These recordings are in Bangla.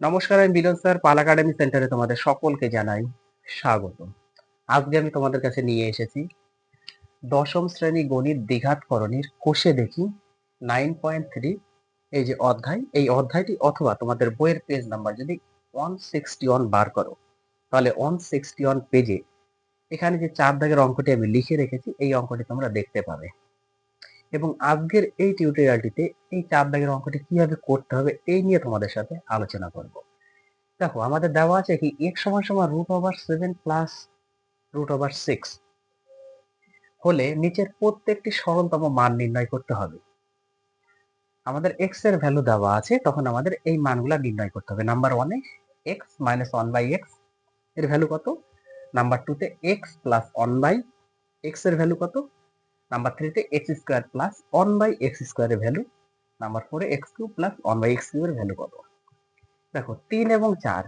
নমস্কার, আমি মিলন স্যার, পাল একাডেমি সেন্টারে তোমাদের সকলকে জানাই স্বাগত। আজকে আমি তোমাদের কাছে নিয়ে এসেছি দশম শ্রেণি গণিত দ্বিঘাতকরণীর কোষে দেখি নাইন পয়েন্ট থ্রি এই যে অধ্যায়, এই অধ্যায়টি অথবা তোমাদের বইয়ের পেজ নাম্বার যদি ওয়ান সিক্সটি ওয়ান বার করো, তাহলে ওয়ান সিক্সটি ওয়ান পেজে এখানে যে চার দাগের অঙ্কটি আমি লিখে রেখেছি, এই অঙ্কটি তোমরা দেখতে পাবে। এবং আজকের এই টিউটোরিয়ালটিতে এই চার দাগের অঙ্কটি কীভাবে করতে হবে এই নিয়ে তোমাদের সাথে আলোচনা করব। দেখো, আমাদের দেওয়া আছে কি এক সমান সমান root over seven plus root over six হলে নিচের প্রত্যেকটি সরলতম মান নির্ণয় করতে হবে। আমাদের এক্সের ভ্যালু দেওয়া আছে, তখন আমাদের এই মানগুলা নির্ণয় করতে হবে। নাম্বার ওয়ানে এক্স মাইনাস ওয়ান বাই এক্সের ভ্যালু কত? নাম্বার টুতে এক্স প্লাস ওয়ান বাই এক্সের ভ্যালু কত? নাম্বার থ্রিতে x square plus one by x স্কোয়ারের ভ্যালু নাম্বার ফোরে x cube plus one by x কিউবের ভ্যালু কত? দেখো, তিন এবং চার,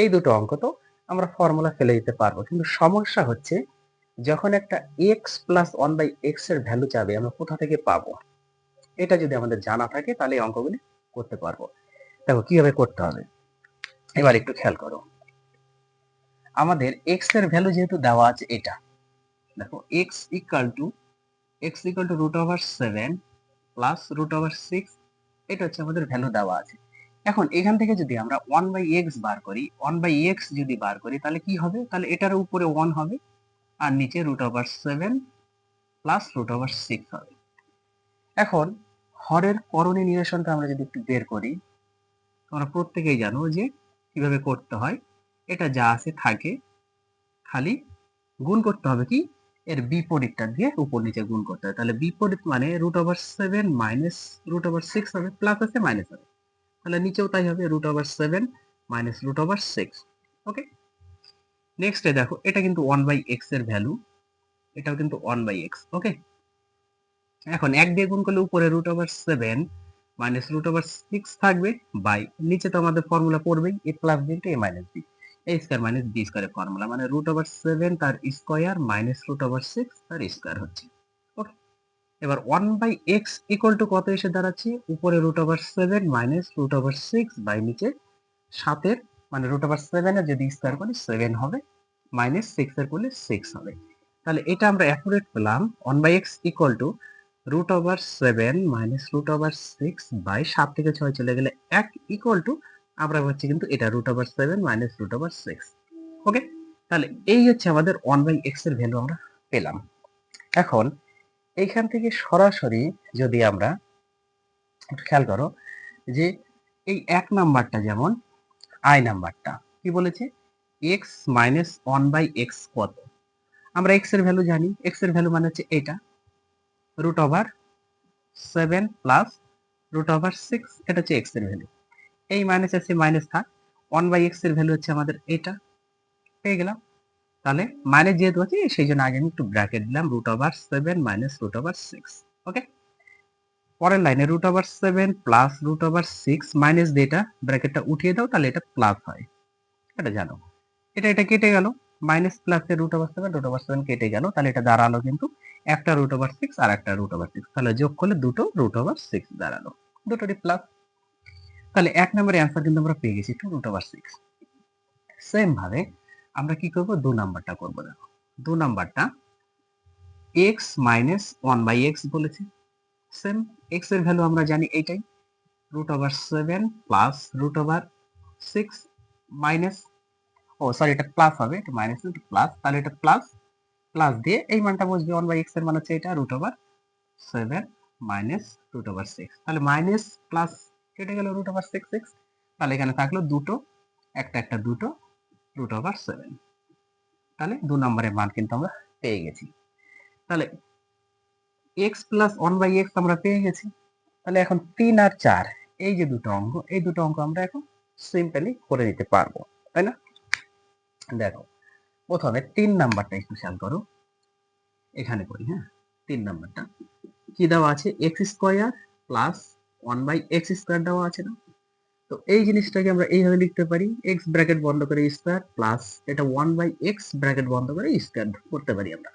এই দুটো অঙ্ক তো আমরা ফর্মুলা ফেলে দিতে পারব। কিন্তু সমস্যা হচ্ছে, যখন একটা এক্স প্লাস ওয়ান বাই এক্সের ভ্যালু চাবে, আমরা কোথা থেকে পাবো? এটা যদি আমাদের জানা থাকে, তাহলে এই অঙ্কগুলি করতে পারব। দেখো, কীভাবে করতে হবে? এবার একটু খেয়াল করো। আমাদের এক্সের ভ্যালু যেহেতু দেওয়া আছে এটা, দেখো x equal to x equal to root over seven plus root over six এটা হচ্ছে আমাদের ভ্যালু দেওয়া আছে। এখন এখান থেকে যদি আমরা ওয়ান বাই এক্স বার করি ওয়ান বাই এক্স যদি বার করি, তাহলে কি হবে? তাহলে এটার উপরে ওয়ান হবে, আর নিচে root over seven plus root over six হবে। এখন হরের করণীয় নিরসনটা আমরা যদি একটু বের করি তোমরা প্রত্যেকেই জানো যে কীভাবে করতে হয়, এটা যা আছে থাকে, খালি গুণ করতে হবে কি? এর বিপরীতটা দিয়ে উপর নিচে গুণ করতে হবে তাহলে বিপরীত মানে root over seven minus root over six হবে প্লাস আছে মাইনাস হবে। তাহলে নিচেও তাই হবে root over seven minus root over six okay নেক্সটে দেখো, এটা কিন্তু ওয়ান বাই এক্সের ভ্যালু এটাও কিন্তু ওয়ান বাই এক্স ওকে এখন এক দিয়ে গুণ করলে উপরে root over seven minus root over six থাকবে বাই নিচে তো আমাদের ফর্মুলা পড়বেই a plus b into a minus b a square minus b স্কোয়ারের ফর্মুলা মানে রুট ওভার সেভেন তার square minus root over six তার স্কোয়ার হচ্ছে। ওকে এবার one by x equal to কত এসে দাঁড়াচ্ছে? উপরে root over seven minus root over six by নিচে সাতের মানে রুট ওভার সেভেনের যদি স্কোয়ার করি সেভেন হবে। মাইনাস সিক্স এর করলে সিক্স হবে। তাহলে এটা আমরা অ্যাকুরেট পেলাম। One by x equal to root over seven minus root over six by সাত থেকে ছয় চলে গেলে এক ইকুয়াল টু আমরা হচ্ছে কিন্তু এটা root over seven minus root over six okay তাহলে এই হচ্ছে আমাদের ওয়ান বাই এক্সের ভ্যালু আমরা পেলাম। এখন এইখান থেকে সরাসরি যদি আমরা খেয়াল করো যে এই এক নাম্বারটা যেমন আই নাম্বারটা, কি বলেছে? X minus one by x কত? আমরা এক্সের ভ্যালু জানি। এক্সের ভ্যালু মানে হচ্ছে এটা। Root over seven plus root over six এটা হচ্ছে এক্সের ভ্যালু এই মাইনাস আছে মাইনাস থাক। ওয়ান বাই এক্সের ভ্যালু হচ্ছে আমাদের এটা। পেয়ে গেলাম। তাহলে মাইনাস যেহেতু আছে, সেই জন্য আগে আমি একটু ব্র্যাকেট দিলাম root over seven minus root over six okay পরের লাইনে root over seven plus root over six minus দিয়ে এটা ব্র্যাকেটটা উঠিয়ে দাও, তাহলে এটা প্লাস হয়। এটা জানো। এটা এটা কেটে গেল। মাইনাস প্লাসে root over seven root over seven কেটে গেল। তাহলে এটা দাঁড়াল কিন্তু একটা রুট ওভার সিক্স আর একটা রুট ওভার সিক্স তাহলে যোগ করলে দুটো রুট ওভার সিক্স দাঁড়াল। দুটোরই প্লাস তাহলে এক নম্বরের অ্যান্সার কিন্তু আমরা পেয়ে গেছি two root over six same ভাবে আমরা কি করব? দু নাম্বারটা করব দেখো। দু নাম্বারটা x minus one by x বলেছি। সেম এক্সের ভ্যালু আমরা জানি এইটাই। Root over seven plus root over six minus oh sorry এটা প্লাস হবে, এটা মাইনাস এটা প্লাস তাহলে এটা প্লাস প্লাস দিয়ে এই মানটা বসবে ওয়ান বাই এক্সের মান হচ্ছে এটা root over seven minus root over six তাহলে মাইনাস প্লাস কেটে গেল রুট ওভার সিক্স সিক্স তাহলে এখানে থাকল দুটো, একটা একটা দুটো রুট ওভার সেভেন তাহলে দু নম্বরের মান কিন্তু আমরা পেয়ে গেছি। তাহলে x plus one by x আমরা পেয়ে গেছি। তাহলে এখন তিন আর চার, এই যে দুটো অঙ্ক, এই দুটো অঙ্ক আমরা এখন সিম্পলি করে দিতে পারব, তাই না? দেখো, প্রথমে তিন নাম্বারটা একটু খেয়াল করো। এখানে করি হ্যাঁ? তিন নাম্বারটা। কি দেওয়া আছে? X square plus one by x square দেওয়া আছে না? তো এই জিনিসটাকে আমরা এইভাবে লিখতে পারি এক্স ব্র্যাকেট বন্ধ করে স্কোয়ার প্লাস এটা ওয়ান বাই এক্স ব্র্যাকেট বন্ধ করে স্কোয়ার করতে পারি আমরা।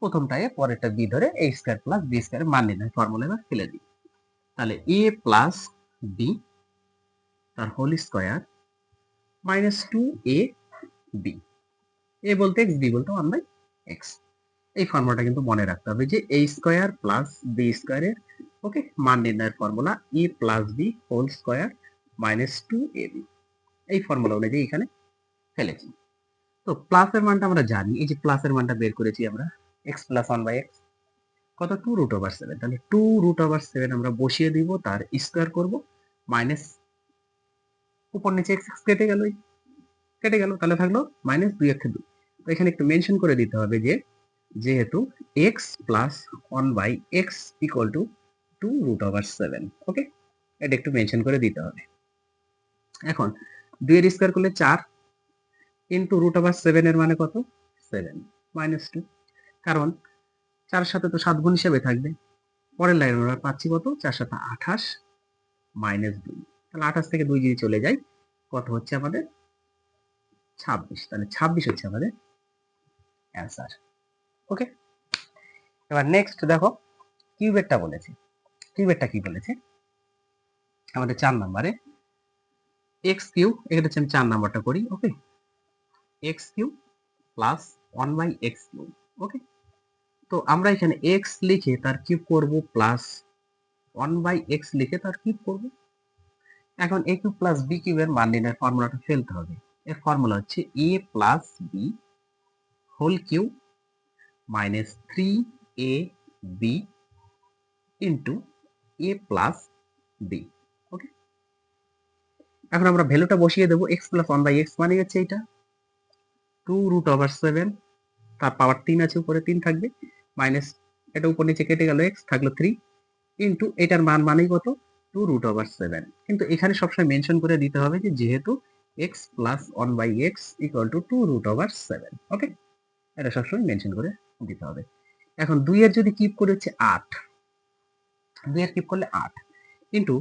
প্রথমটায় পরেরটা বি ধরে a square plus b square মান নির্ণয় ফর্মুলা এবার ফেলে দিই। তাহলে এ প্লাস বি তার whole square minus two a b a বলতে এক্স বি বলতে ওয়ান বাই এক্স এই ফর্মুলাটা কিন্তু মনে রাখতে হবে যে এ স্কোয়ার প্লাস বি স্কোয়ারের ওকে, মান নির্ণয়ের formula a plus b whole square minus two a b এই ফর্মুলা অনুযায়ী এখানে ফেলেছি। তো প্লাসের মানটা আমরা জানি, এই যে প্লাসের মানটা বের করেছি আমরা x plus one by x কত? টু রুট ওভার সেভেন তাহলে টু রুট ওভার সেভেন আমরা বসিয়ে দিব, তার স্কোয়ার করব মাইনাস উপর নিচে এক্স এক্স কেটে গেল কেটে গেল, তাহলে থাকল মাইনাস দুই একটা দুই। তো এখানে একটু মেনশন করে দিতে হবে যে, যেহেতু x plus one by x equal to two root over seven okay এটা একটু মেনশন করে দিতে হবে। এখন, দুইয়ের স্কোয়ার করলে চার ইন্টু রুট ওভার সেভেনের মানে কত? সেভেন মাইনাস টু কারণ, চার সাথে তো সাত গুণ হিসেবে থাকবে। পরের লাইন আমরা পাচ্ছি কত? চার সাথে আঠাশ মাইনাস দুই। তাহলে আঠাশ থেকে দুই যদি চলে যায় কত হচ্ছে আমাদের? ছাব্বিশ। তাহলে ছাব্বিশ হচ্ছে আমাদের অ্যান্সার ওকে এবার নেক্সট দেখো কিউবেরটা বলেছে। কিউবেটটা কি বলেছে? আমাদের চার নাম্বারে। এক্স কিউ এখানে হচ্ছে আমি চার নাম্বারটা করি okay x cube plus one by x cube okay তো আমরা এখানে এক্স লিখে তার কিউব করব প্লাস ওয়ান বাই এক্স লিখে তার কিউব করব। এখন এ কিউব প্লাস বি কিউবের মান নির্ণয়ের ফর্মুলাটা ফেলতে হবে। এর ফর্মুলা হচ্ছে a plus b whole cube minus three a b into a plus b okay এখন আমরা ভ্যালুটা বসিয়ে দেবো x plus one by x মানে হচ্ছে এটা টু রুট ওভার সেভেন তার পাওয়ার তিন আছে, উপরে তিন থাকবে। মাইনাস এটা উপর নিচে কেটে গেল এক্স থাকল থ্রি ইন্টু এটার মান মানেই কত? টু রুট ওভার সেভেন কিন্তু এখানে সবসময় মেনশন করে দিতে হবে যে, যেহেতু x plus one by x equal to two root over seven okay এটা সবসময় মেনশন করে দিতে হবে। এখন দুইয়ের যদি কিপ করে হচ্ছে আট। দুইয়ের কিপ করলে আট। কিন্তু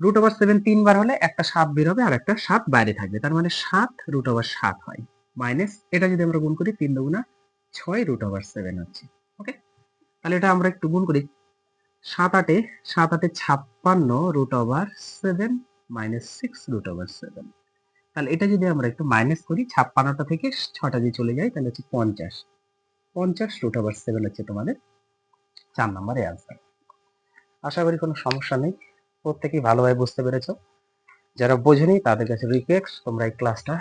রুট ওভার সেভেন তিনবার হলে একটা সাত বের হবে আর একটা সাত বাইরে থাকবে। তার মানে সাত রুট ওভার সাত হয়। মাইনাস এটা যদি আমরা গুণ করি তিন দুগুণা ছয় রুট ওভার সেভেন হচ্ছে। ওকে তাহলে এটা আমরা একটু গুণ করি। সাত আটে সাত আটে ছাপ্পান্ন root over seven minus six root over seven তাহলে এটা যদি আমরা একটু মাইনাস করি, ছাপ্পান্নটা থেকে ছটা যদি চলে যায়, তাহলে হচ্ছে পঞ্চাশ। পঞ্চাশ রুট ওভার সেভেন হচ্ছে তোমাদের চার নম্বরে অ্যান্সার আশা করি কোনো সমস্যা নেই। প্রত্যেকেই ভালোভাবে বুঝতে পেরেছ। যারা বোঝেনি, তাদের কাছে রিকোয়েস্ট তোমরা এই ক্লাসটা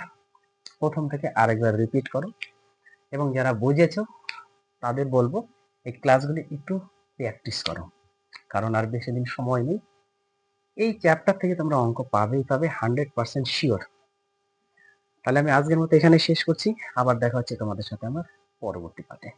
প্রথম থেকে আরেকবার রিপিট করো। এবং যারা বুঝেছ, তাদের বলব, এই ক্লাসগুলি একটু প্র্যাকটিস করো। কারণ আর বেশি দিন সময় নেই। এই চ্যাপ্টার থেকে তোমরা অঙ্ক পাবেই পাবে হান্ড্রেড পার্সেন্ট শিওর তাহলে আমি আজকের মতো এখানে শেষ করছি। আবার দেখা হচ্ছে তোমাদের সাথে আমার পরবর্তী পাঠে